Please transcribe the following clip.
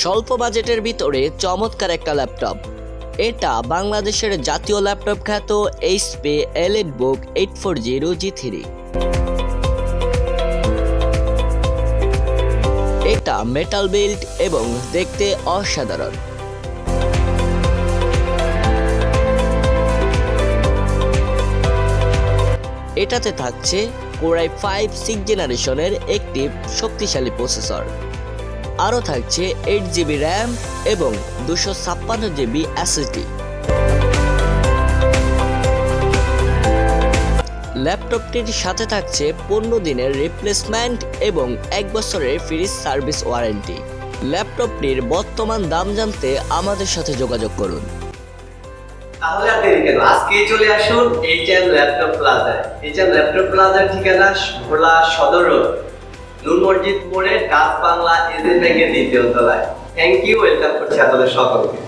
স্বল্প বাজেটের ভিতরে চমৎকার একটা ল্যাপটপ। এটা বাংলাদেশের জাতীয় ল্যাপটপ খ্যাত HP elite book eight four zero G three এটা মেটাল বিল্ড এবং দেখতে অসাধারণ। এটাতে থাকছে কোরাই ফাইভ সিক্স জেনারেশনের একটি শক্তিশালী প্রসেসর আরও থাকছে এইট জিবি র্যাম এবং দুশো ছাপ্পান্ন জিবি এসএসডি ল্যাপটপটির সাথে থাকছে পনেরো দিনের রিপ্লেসমেন্ট এবং এক বছরের ফ্রি সার্ভিস ওয়ারেন্টি ল্যাপটপটির বর্তমান দাম জানতে আমাদের সাথে যোগাযোগ করুন। তাহলে আপনি কেন আজকেই চলে আসুন এইচ এম ল্যাপটপ প্লাজায় এইচ এম ল্যাপটপ প্লাজার ঠিকানা ভোলা সদর রোড নূর মসজিদ মোড়ে ডাচ বাংলা এজেন্ট ব্যাংকের দ্বিতীয় তলায়। থ্যাংক ইউ ওয়েলকাম করছি আপনাদের সকলকে।